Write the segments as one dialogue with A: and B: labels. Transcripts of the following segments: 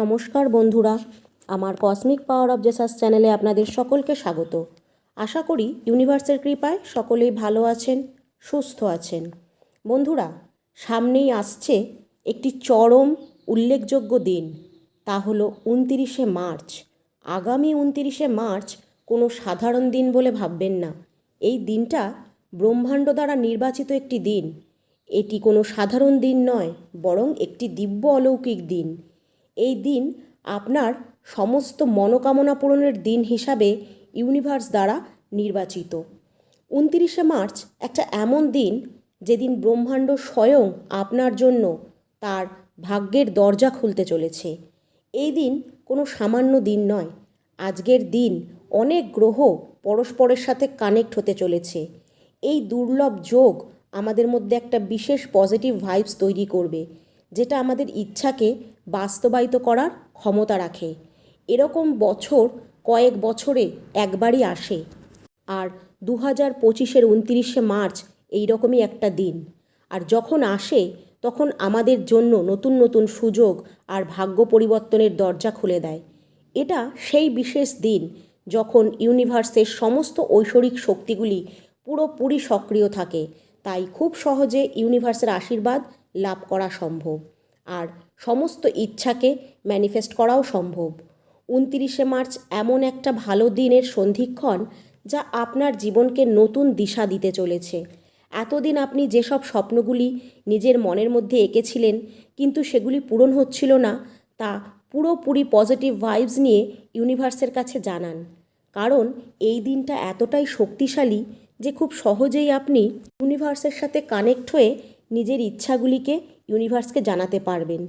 A: নমস্কার বন্ধুরা, আমার কসমিক পাওয়ার অব জেসাস চ্যানেলে আপনাদের সকলকে স্বাগত। আশা করি ইউনিভার্সের কৃপায় সকলেই ভালো আছেন, সুস্থ আছেন। বন্ধুরা, সামনেই আসছে একটি চরম উল্লেখযোগ্য দিন। তা হলো উনতিরিশে মার্চ। আগামী উনতিরিশে মার্চ কোনো সাধারণ দিন বলে ভাববেন না। এই দিনটা ব্রহ্মাণ্ড দ্বারা নির্বাচিত একটি দিন। এটি কোনো সাধারণ দিন নয়, বরং একটি দিব্য অলৌকিক দিন। এই দিন আপনার সমস্ত মনোকামনা পূরণের দিন হিসাবে ইউনিভার্স দ্বারা নির্বাচিত। উনতিরিশে মার্চ একটা এমন দিন যেদিন ব্রহ্মাণ্ড স্বয়ং আপনার জন্য তার ভাগ্যের দরজা খুলতে চলেছে। এই দিন কোনো সামান্য দিন নয়, আজকের দিন অনেক গ্রহ পরস্পরের সাথে কানেক্ট হতে চলেছে। এই দুর্লভ যোগ আমাদের মধ্যে একটা বিশেষ পজিটিভ ভাইবস তৈরি করবে, যেটা আমাদের ইচ্ছাকে বাস্তবায়িত করার ক্ষমতা রাখে। এরকম বছর কয়েক বছরে একবারই আসে। আর দু হাজার পঁচিশের উনতিরিশে মার্চ এই রকমই একটা দিন। আর যখন আসে, তখন আমাদের জন্য নতুন নতুন সুযোগ আর ভাগ্য পরিবর্তনের দরজা খুলে দেয়। এটা সেই বিশেষ দিন যখন ইউনিভার্সের সমস্ত ঐশ্বরিক শক্তিগুলি পুরোপুরি সক্রিয় থাকে। তাই খুব সহজে ইউনিভার্সের আশীর্বাদ লাভ করা সম্ভব। আর সমস্ত ইচ্ছাকে ম্যানিফেস্ট করাও সম্ভব। উনতিরিশে মার্চ এমন একটা ভালো দিনের সন্ধিক্ষণ যা আপনার জীবনকে নতুন দিশা দিতে চলেছে। এতদিন আপনি যেসব স্বপ্নগুলি নিজের মনের মধ্যে এঁকেছিলেন, কিন্তু সেগুলি পূরণ হচ্ছিল না, তা পুরোপুরি পজিটিভ ভাইবস নিয়ে ইউনিভার্সের কাছে জানান। কারণ এই দিনটা এতটাই শক্তিশালী যে খুব সহজেই আপনি ইউনিভার্সের সাথে কানেক্ট হয়ে নিজের ইচ্ছাগুলিকে ইউনিভার্সকে জানাতে পারবেন।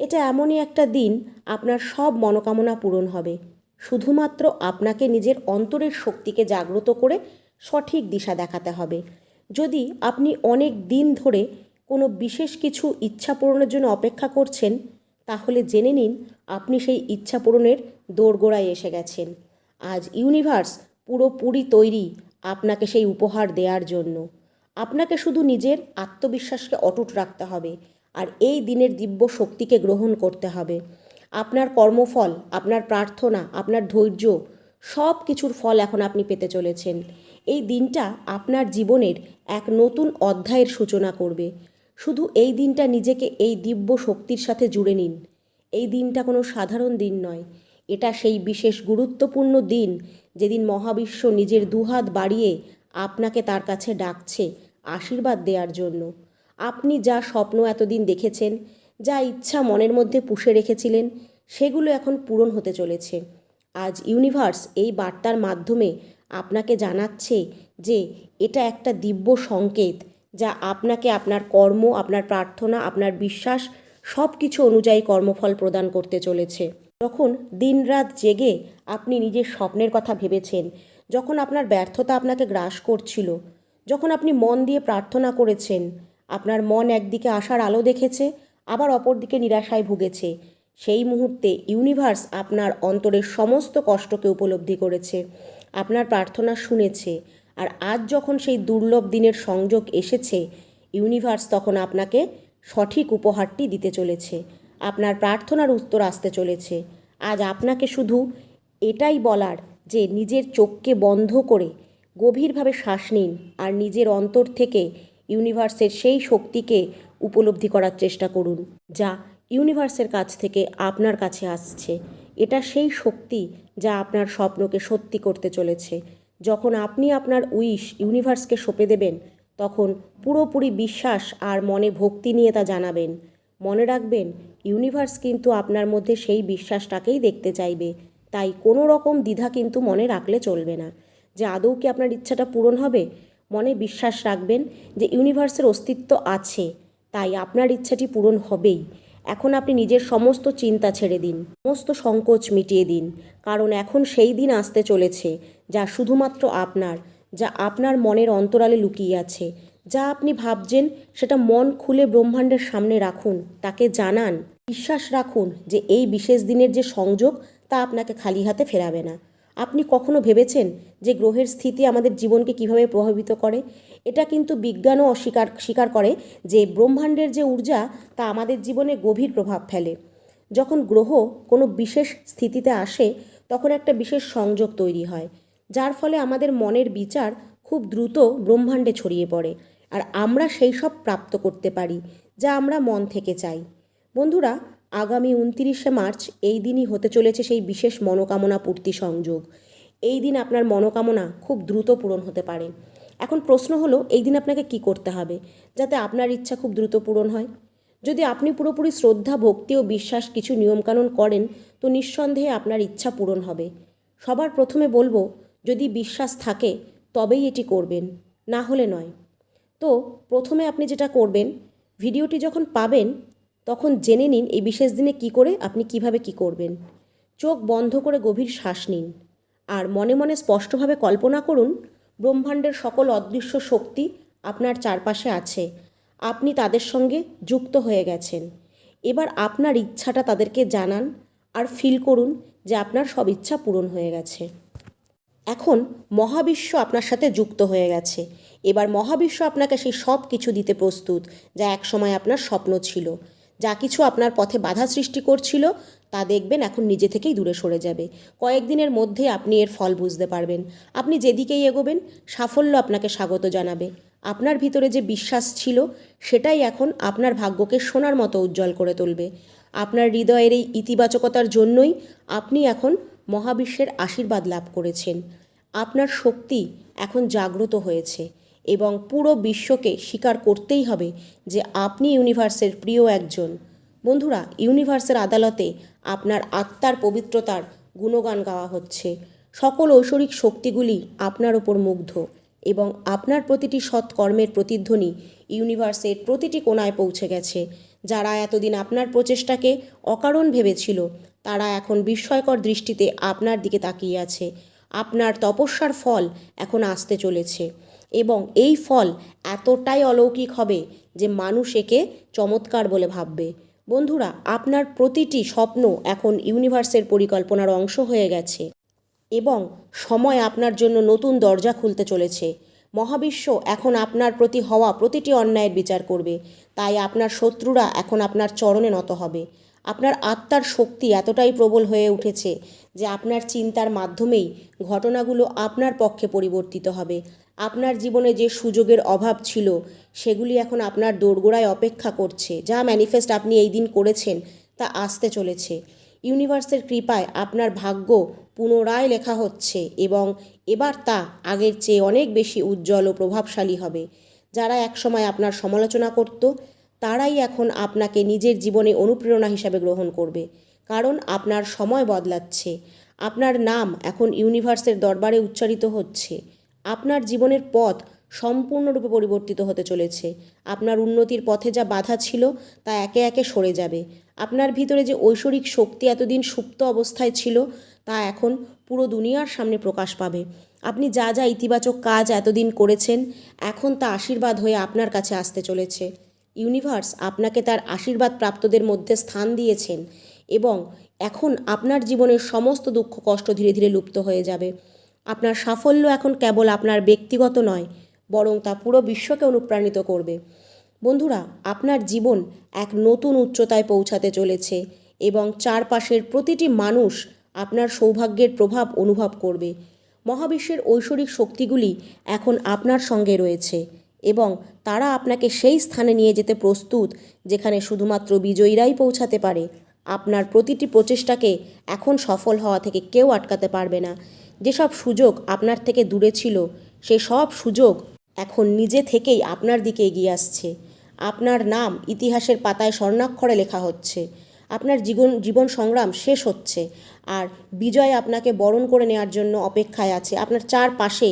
A: এটা এমনই একটা দিন আপনার সব মনোকামনা পূরণ হবে। শুধুমাত্র আপনাকে নিজের অন্তরের শক্তিকে জাগ্রত করে সঠিক দিশা দেখাতে হবে। যদি আপনি অনেক দিন ধরে কোনো বিশেষ কিছু ইচ্ছা পূরণের জন্য অপেক্ষা করছেন, তাহলে জেনে নিন আপনি সেই ইচ্ছা পূরণের দোরগোড়ায় এসে গেছেন। আজ ইউনিভার্স পুরোপুরি তৈরি আপনাকে সেই উপহার দেওয়ার জন্য। আপনাকে শুধু নিজের আত্মবিশ্বাসকে অটুট রাখতে হবে আর এই দিনের দিব্য শক্তিকে গ্রহণ করতে হবে। আপনার কর্মফল, আপনার প্রার্থনা, আপনার ধৈর্য সব কিছুর ফল এখন আপনি পেতে চলেছেন। এই দিনটা আপনার জীবনের এক নতুন অধ্যায়ের সূচনা করবে। শুধু এই দিনটা নিজেকে এই দিব্য শক্তির সাথে জুড়ে নিন। এই দিনটা কোনো সাধারণ দিন নয়। এটা সেই বিশেষ গুরুত্বপূর্ণ দিন যেদিন মহাবিশ্ব নিজের দুহাত বাড়িয়ে আপনাকে তার কাছে ডাকছে। আশীর্বাদ দেওয়ার জন্য। আপনি যা স্বপ্ন এতদিন দেখেছেন, যা ইচ্ছা মনের মধ্যে পুষে রেখেছিলেন, সেগুলো এখন পূরণ হতে চলেছে। আজ ইউনিভার্স এই বার্তার মাধ্যমে আপনাকে জানাচ্ছে যে এটা একটা দিব্য সংকেত যা আপনাকে আপনার কর্ম, আপনার প্রার্থনা, আপনার বিশ্বাস সব কিছু অনুযায়ী কর্মফল প্রদান করতে চলেছে। যখন দিনরাত জেগে আপনি নিজের স্বপ্নের কথা ভেবেছেন, যখন আপনার ব্যর্থতা আপনাকে গ্রাস করছিল যখন আপনি মন দিয়ে প্রার্থনা করেছেন, আপনার মন একদিকে আশার আলো দেখেছে, আবার অপরদিকে নিরাশায় ভুগেছে, সেই মুহূর্তে ইউনিভার্স আপনার অন্তরের সমস্ত কষ্টকে উপলব্ধি করেছে, আপনার প্রার্থনা শুনেছে, আর আজ যখন সেই দুর্লভ দিনের সংযোগ এসেছে ইউনিভার্স তখন আপনাকে সঠিক উপহারটি দিতে চলেছে, আপনার প্রার্থনার উত্তর আসতে চলেছে, আজ আপনাকে শুধু এটাই বলার যে নিজের চোখকে বন্ধ করে গভীরভাবে শ্বাস নিন আর নিজের অন্তর থেকে ইউনিভার্সের সেই শক্তিকে উপলব্ধি করার চেষ্টা করুন, যা ইউনিভার্সের কাছ থেকে আপনার কাছে আসছে। এটা সেই শক্তি যা আপনার স্বপ্নকে সত্যি করতে চলেছে। যখন আপনি আপনার উইশ ইউনিভার্সকে সঁপে দেবেন, তখন পুরোপুরি বিশ্বাস আর মনে ভক্তি নিয়ে তা জানাবেন। মনে রাখবেন, ইউনিভার্স কিন্তু আপনার মধ্যে সেই বিশ্বাসটাকেই দেখতে চাইবে। তাই কোনো রকম দ্বিধা কিন্তু মনে রাখলে চলবে না। যে আদৌ কি আপনার ইচ্ছাটা পূরণ হবে? মনে বিশ্বাস রাখবেন যে ইউনিভার্সের অস্তিত্ব আছে, তাই আপনার ইচ্ছাটি পূরণ হবেই। এখন আপনি নিজের সমস্ত চিন্তা ছেড়ে দিন, সমস্ত সংকোচ মিটিয়ে দিন, কারণ এখন সেই দিন আসতে চলেছে, যা শুধুমাত্র আপনার, যা আপনার মনের অন্তরালে লুকিয়ে আছে। যা আপনি ভাবছেন সেটা মন খুলে ব্রহ্মাণ্ডের সামনে রাখুন, তাকে জানান। বিশ্বাস রাখুন যে এই বিশেষ দিনের যে সংযোগ, তা আপনাকে খালি হাতে ফেরাবে না। আপনি কখনো ভেবেছেন যে গ্রহের স্থিতি আমাদের জীবনকে কীভাবে প্রভাবিত করে? এটা কিন্তু বিজ্ঞানও অস্বীকার, স্বীকার করে যে ব্রহ্মাণ্ডের যে ঊর্জা, তা আমাদের জীবনে গভীর প্রভাব ফেলে। যখন গ্রহ কোনো বিশেষ স্থিতিতে আসে, তখন একটা বিশেষ সংযোগ তৈরি হয়, যার ফলে আমাদের মনের বিচার খুব দ্রুত ব্রহ্মাণ্ডে ছড়িয়ে পড়ে, আর আমরা সেই সব প্রাপ্ত করতে পারি, যা আমরা মন থেকে চাই। বন্ধুরা আগামী উনতিরিশে মার্চ এই দিনই হতে চলেছে সেই বিশেষ মনোকামনা পূর্তি সংযোগ। এই দিন আপনার মনোকামনা খুব দ্রুত পূরণ হতে পারে। এখন প্রশ্ন হলো, এই দিন আপনাকে কি করতে হবে যাতে আপনার ইচ্ছা খুব দ্রুত পূরণ হয়? যদি আপনি পুরোপুরি শ্রদ্ধা, ভক্তি ও বিশ্বাস কিছু নিয়মকানুন করেন, তো নিঃসন্দেহে আপনার ইচ্ছা পূরণ হবে। সবার প্রথমে বলব, যদি বিশ্বাস থাকে, তবেই এটি করবেন, না হলে নয়। তো প্রথমে আপনি যেটা করবেন, ভিডিওটি যখন পাবেন তখন জেনে নিন এই বিশেষ দিনে কি করে, আপনি কীভাবে কি করবেন। চোখ বন্ধ করে গভীর শ্বাস নিন। আর মনে মনে স্পষ্টভাবে কল্পনা করুন, ব্রহ্মাণ্ডের সকল অদৃশ্য শক্তি আপনার চারপাশে আছে। আপনি তাদের সঙ্গে যুক্ত হয়ে গেছেন। এবার আপনার ইচ্ছাটা তাদেরকে জানান আর ফিল করুন যে আপনার সব ইচ্ছা পূরণ হয়ে গেছে। এখন মহাবিশ্ব আপনার সাথে যুক্ত হয়ে গেছে। এবার মহাবিশ্ব আপনাকে সেই সব কিছু দিতে প্রস্তুত, যা একসময় আপনার স্বপ্ন ছিল। যা কিছু আপনার পথে বাধা সৃষ্টি করছিল, তা দেখবেন এখন নিজে থেকেই দূরে সরে যাবে। কয়েকদিনের মধ্যে আপনি এর ফল বুঝতে পারবেন। আপনি যেদিকেই এগোবেন, সাফল্য আপনাকে স্বাগত জানাবে। আপনার ভিতরে যে বিশ্বাস ছিল, সেটাই এখন আপনার ভাগ্যকে সোনার মতো উজ্জ্বল করে তুলবে। আপনার হৃদয়ের এই ইতিবাচকতার জন্যই আপনি এখন মহাবিশ্বের আশীর্বাদ লাভ করেছেন। আপনার শক্তি এখন জাগ্রত হয়েছে। এবং পুরো বিশ্বকে স্বীকার করতেই হবে যে আপনি ইউনিভার্সের প্রিয় একজন। বন্ধুরা, ইউনিভার্সের আদালতে আপনার আত্মার পবিত্রতার গুণগান গাওয়া হচ্ছে। সকল ঐশ্বরিক শক্তিগুলি আপনার ওপর মুগ্ধ এবং আপনার প্রতিটি সৎকর্মের প্রতিধ্বনি ইউনিভার্সের প্রতিটি কোণায় পৌঁছে গেছে। যারা এতদিন আপনার প্রচেষ্টাকে অকারণ ভেবেছিল, তারা এখন বিস্ময়কর দৃষ্টিতে আপনার দিকে তাকিয়ে আছে। আপনার তপস্যার ফল এখন আসতে চলেছে। এবং এই ফল এতটাই অলৌকিক হবে যে মানুষ একে চমৎকার বলে ভাববে। বন্ধুরা, আপনার প্রতিটি স্বপ্ন এখন ইউনিভার্সের পরিকল্পনার অংশ হয়ে গেছে এবং সময় আপনার জন্য নতুন দরজা খুলতে চলেছে। মহাবিশ্ব এখন আপনার প্রতি হওয়া প্রতিটি অন্যায়ের বিচার করবে। তাই আপনার শত্রুরা এখন আপনার চরণে নত হবে। আপনার আত্মার শক্তি এতটাই প্রবল হয়ে উঠেছে যে আপনার চিন্তার মাধ্যমেই ঘটনাগুলো আপনার পক্ষে পরিবর্তিত হবে। আপনার জীবনে যে সুযোগের অভাব ছিল, সেগুলি এখন আপনার দোরগোড়ায় অপেক্ষা করছে। যা ম্যানিফেস্ট আপনি এই দিন করেছেন, তা আসতে চলেছে। ইউনিভার্সের কৃপায় আপনার ভাগ্য পুনরায় লেখা হচ্ছে এবং এবার তা আগের চেয়ে অনেক বেশি উজ্জ্বল ও প্রভাবশালী হবে। যারা একসময় আপনার সমালোচনা করত, তারাই এখন আপনাকে নিজের জীবনে অনুপ্রেরণা হিসাবে গ্রহণ করবে, কারণ আপনার সময় বদলাচ্ছে। আপনার নাম এখন ইউনিভার্সের দরবারে উচ্চারিত হচ্ছে। আপনার জীবনের পথ সম্পূর্ণরূপে পরিবর্তিত হতে চলেছে। আপনার উন্নতির পথে যা বাধা ছিল তা একে একে সরে যাবে। আপনার ভিতরে যে ঐশ্বরিক শক্তি এতদিন সুপ্ত অবস্থায় ছিল, তা এখন পুরো দুনিয়ার সামনে প্রকাশ পাবে। আপনি যা যা ইতিবাচক কাজ এতদিন করেছেন, এখন তা আশীর্বাদ হয়ে আপনার কাছে আসতে চলেছে। ইউনিভার্স আপনাকে তার আশীর্বাদ প্রাপ্তদের মধ্যে স্থান দিয়েছেন এবং এখন আপনার জীবনের সমস্ত দুঃখ, কষ্ট ধীরে ধীরে লুপ্ত হয়ে যাবে। আপনার সাফল্য এখন কেবল আপনার ব্যক্তিগত নয়, বরং তা পুরো বিশ্বকে অনুপ্রাণিত করবে। বন্ধুরা, আপনার জীবন এক নতুন উচ্চতায় পৌঁছাতে চলেছে এবং চারপাশের প্রতিটি মানুষ আপনার সৌভাগ্যের প্রভাব অনুভব করবে। মহাবিশ্বের ঐশ্বরিক শক্তিগুলি এখন আপনার সঙ্গে রয়েছে এবং তারা আপনাকে সেই স্থানে নিয়ে যেতে প্রস্তুত, যেখানে শুধুমাত্র বিজয়ীরাই পৌঁছাতে পারে। আপনার প্রতিটি প্রচেষ্টাকে এখন সফল হওয়া থেকে কেউ আটকাতে পারবে না। যেসব সুযোগ আপনার থেকে দূরে ছিল, সে সব সুযোগ এখন নিজে থেকেই আপনার দিকে এগিয়ে আসছে। আপনার নাম ইতিহাসের পাতায় স্বর্ণাক্ষরে লেখা হচ্ছে। আপনার জীবন জীবন সংগ্রাম শেষ হচ্ছে আর বিজয় আপনাকে বরণ করে নেওয়ার জন্য অপেক্ষায় আছে। আপনার চারপাশে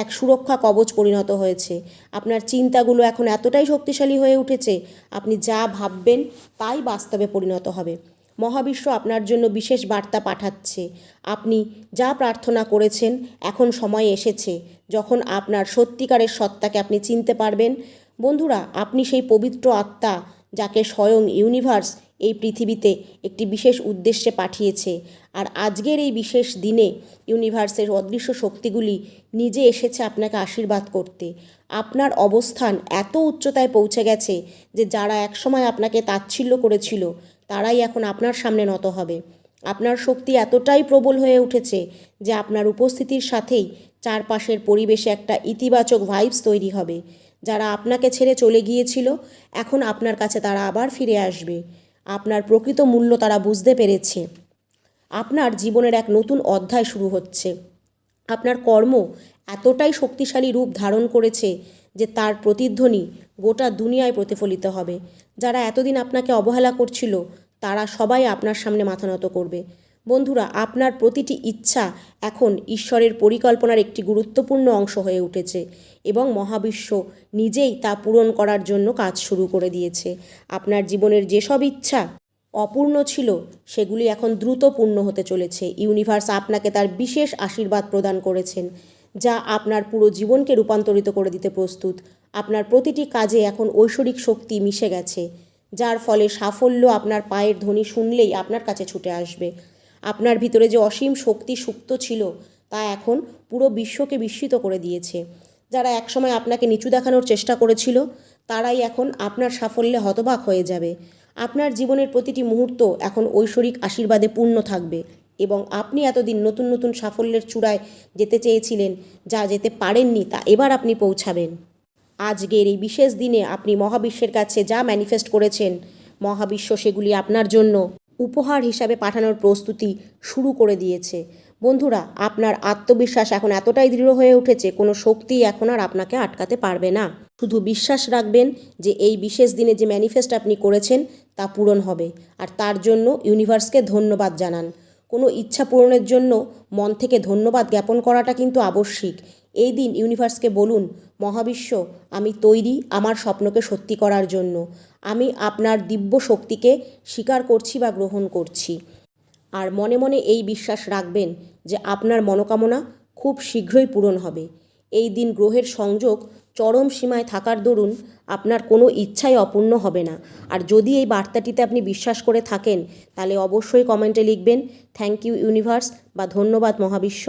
A: এক সুরক্ষা কবচ পরিণত হয়েছে। আপনার চিন্তাগুলো এখন এতটাই শক্তিশালী হয়ে উঠেছে, আপনি যা ভাববেন তাই বাস্তবে পরিণত হবে। মহাবিশ্ব আপনার জন্য বিশেষ বার্তা পাঠাচ্ছে। আপনি যা প্রার্থনা করেছেন এখন সময় এসেছে, যখন আপনার সত্যিকারের সত্তাকে আপনি চিনতে পারবেন। বন্ধুরা, আপনি সেই পবিত্র আত্মা যাকে স্বয়ং ইউনিভার্স এই পৃথিবীতে একটি বিশেষ উদ্দেশ্যে পাঠিয়েছে। আর আজকের এই বিশেষ দিনে ইউনিভার্সের অদৃশ্য শক্তিগুলি নিজে এসেছে আপনাকে আশীর্বাদ করতে। আপনার অবস্থান এত উচ্চতায় পৌঁছে গেছে যে যারা একসময় আপনাকে তাচ্ছিল্য করেছিল তারাই এখন আপনার সামনে নত হবে। আপনার শক্তি এতটাই প্রবল হয়ে উঠেছে যে আপনার উপস্থিতির সাথেই চারপাশের পরিবেশে একটা ইতিবাচক ভাইবস তৈরি হবে। যারা আপনাকে ছেড়ে চলে গিয়েছিল, এখন আপনার কাছে তারা আবার ফিরে আসবে। আপনার প্রকৃত মূল্য তারা বুঝতে পেরেছে। আপনার জীবনের এক নতুন অধ্যায় শুরু হচ্ছে। আপনার কর্ম এতটাই শক্তিশালী রূপ ধারণ করেছে যে তার প্রতিধ্বনি গোটা দুনিয়ায় প্রতিফলিত হবে। যারা এতদিন আপনাকে অবহেলা করছিল, তারা সবাই আপনার সামনে মাথা নত করবে। বন্ধুরা, আপনার প্রতিটি ইচ্ছা এখন ঈশ্বরের পরিকল্পনার একটি গুরুত্বপূর্ণ অংশ হয়ে উঠেছে এবং মহাবিশ্ব নিজেই তা পূরণ করার জন্য কাজ শুরু করে দিয়েছে। আপনার জীবনের যেসব ইচ্ছা অপূর্ণ ছিল, সেগুলি এখন দ্রুত পূর্ণ হতে চলেছে। ইউনিভার্স আপনাকে তার বিশেষ আশীর্বাদ প্রদান করেছেন। যা আপনার পুরো জীবনকে রূপান্তরিত করে দিতে প্রস্তুত। আপনার প্রতিটি কাজে এখন ঐশ্বরিক শক্তি মিশে গেছে, যার ফলে সাফল্য আপনার পায়ের ধ্বনি শুনলেই আপনার কাছে ছুটে আসবে। আপনার ভিতরে যে অসীম শক্তি সুপ্ত ছিল, তা এখন পুরো বিশ্বকে বিস্মিত করে দিয়েছে। যারা একসময় আপনাকে নিচু দেখানোর চেষ্টা করেছিল, তারাই এখন আপনার সাফল্যে হতবাক হয়ে যাবে। আপনার জীবনের প্রতিটি মুহূর্ত এখন ঐশ্বরিক আশীর্বাদে পূর্ণ থাকবে। এবং আপনি এতদিন নতুন নতুন সাফল্যের চূড়ায় যেতে চেয়েছিলেন, যা যেতে পারেননি, তা এবার আপনি পৌঁছাবেন। আজকের এই বিশেষ দিনে আপনি মহাবিশ্বের কাছে যা ম্যানিফেস্ট করেছেন, মহাবিশ্ব সেগুলি আপনার জন্য উপহার হিসাবে পাঠানোর প্রস্তুতি শুরু করে দিয়েছে। বন্ধুরা, আপনার আত্মবিশ্বাস এখন এতটাই দৃঢ় হয়ে উঠেছে, কোনো শক্তি এখন আর আপনাকে আটকাতে পারবে না। শুধু বিশ্বাস রাখবেন যে এই বিশেষ দিনে যে ম্যানিফেস্ট আপনি করেছেন, তা পূরণ হবে। আর তার জন্য ইউনিভার্সকে ধন্যবাদ জানান। কোনো ইচ্ছা পূরণের জন্য মন থেকে ধন্যবাদ জ্ঞাপন করাটা কিন্তু আবশ্যিক। এই দিন ইউনিভার্সকে বলুন, মহাবিশ্ব, আমি তৈরি আমার স্বপ্নকে সত্যি করার জন্য। আমি আপনার দিব্য শক্তিকে স্বীকার করছি বা গ্রহণ করছি। আর মনে মনে এই বিশ্বাস রাখবেন যে আপনার মনোকামনা খুব শীঘ্রই পূরণ হবে। এই দিন গ্রহের সংযোগ চরম সীমায় থাকার দরুন আপনার কোনো ইচ্ছাই অপূর্ণ হবে না। আর যদি এই বার্তাটিতে আপনি বিশ্বাস করে থাকেন, তাহলে অবশ্যই কমেন্টে লিখবেন, থ্যাংক ইউ ইউনিভার্স বা ধন্যবাদ মহাবিশ্ব